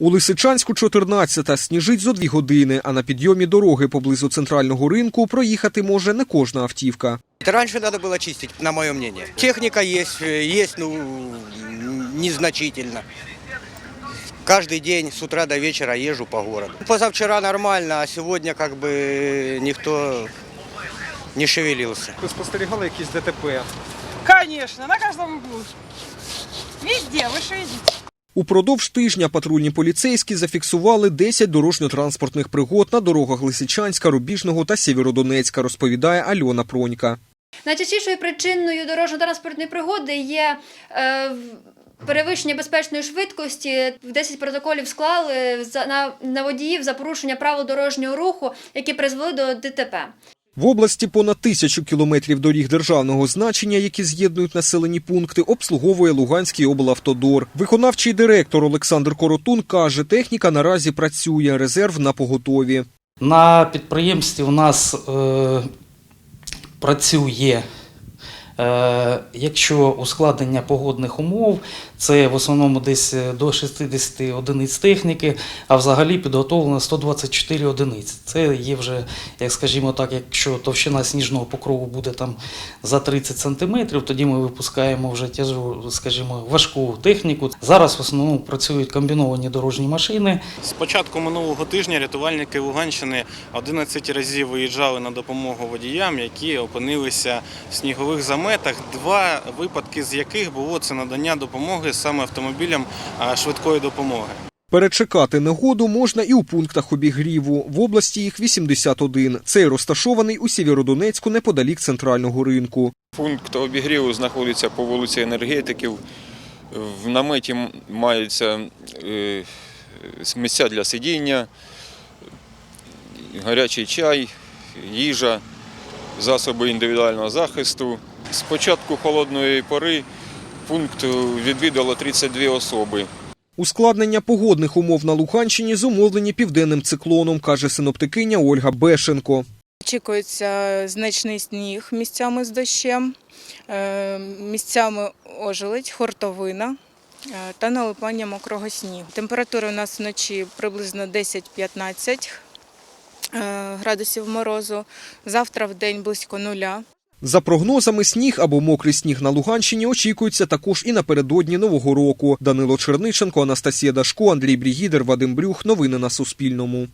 У Лисичанську 14 сніжить зо дві години, а на підйомі дороги поблизу центрального ринку проїхати може не кожна автівка. Это раньше надо было чистить, на мое мнение. Техника есть, э, есть, ну, незначительно. Каждый день с утра до вечера езжу по городу. Позавчера нормально, а сегодня как бы никто не шевелился. Ви спостерігали якісь ДТП? Конечно, на каждом углу. Везде, вы что видите? Упродовж тижня патрульні поліцейські зафіксували 10 дорожньо-транспортних пригод на дорогах Лисичанська, Рубіжного та Сєвєродонецька, розповідає Альона Пронька. Найчастішою причиною дорожньо-транспортної пригоди є е, перевищення безпечної швидкості. В 10 протоколів склали на, на водіїв за порушення правил дорожнього руху, які призвели до ДТП. В області понад тисячу кілометрів доріг державного значення, які з'єднують населені пункти, обслуговує Луганський облавтодор. Виконавчий директор Олександр Коротун каже, техніка наразі працює, резерв на поготові. На підприємстві у нас е, працює, якщо ускладнення погодних умов, це в основному десь до 60 одиниць техніки, а взагалі підготовлено 124 одиниці. Це є вже, як скажімо так, якщо товщина сніжного покрову буде там за 30 сантиметрів, тоді ми випускаємо вже тяжу, скажімо, важку техніку. Зараз в основному працюють комбіновані дорожні машини. З початку минулого тижня рятувальники Луганщини 11 разів виїжджали на допомогу водіям, які опинилися в снігових заметах. Два випадки з яких було це надання допомоги саме автомобілям швидкої допомоги. Перечекати негоду можна і у пунктах обігріву. В області їх 81. Цей розташований у Сєвєродонецьку неподалік центрального ринку. Пункт обігріву знаходиться по вулиці енергетиків. В наметі маються е, місця для сидіння, гарячий чай, їжа, засоби індивідуального захисту. З початку холодної пори пункт відвідало 32 особи. Ускладнення погодних умов на Луганщині зумовлені південним циклоном, каже синоптикиня Ольга Бешенко. Очікується значний сніг місцями з дощем, е, місцями ожеледь, хортовина е, та налипання мокрого снігу. Температура у нас вночі приблизно 10-15 е, градусів морозу. Завтра в день близько нуля. За прогнозами, сніг або мокрий сніг на Луганщині очікується також і напередодні Нового року. Данило Черниченко, Анастасія Дашко, Андрій Брігідер, Вадим Брюх. Новини на Суспільному.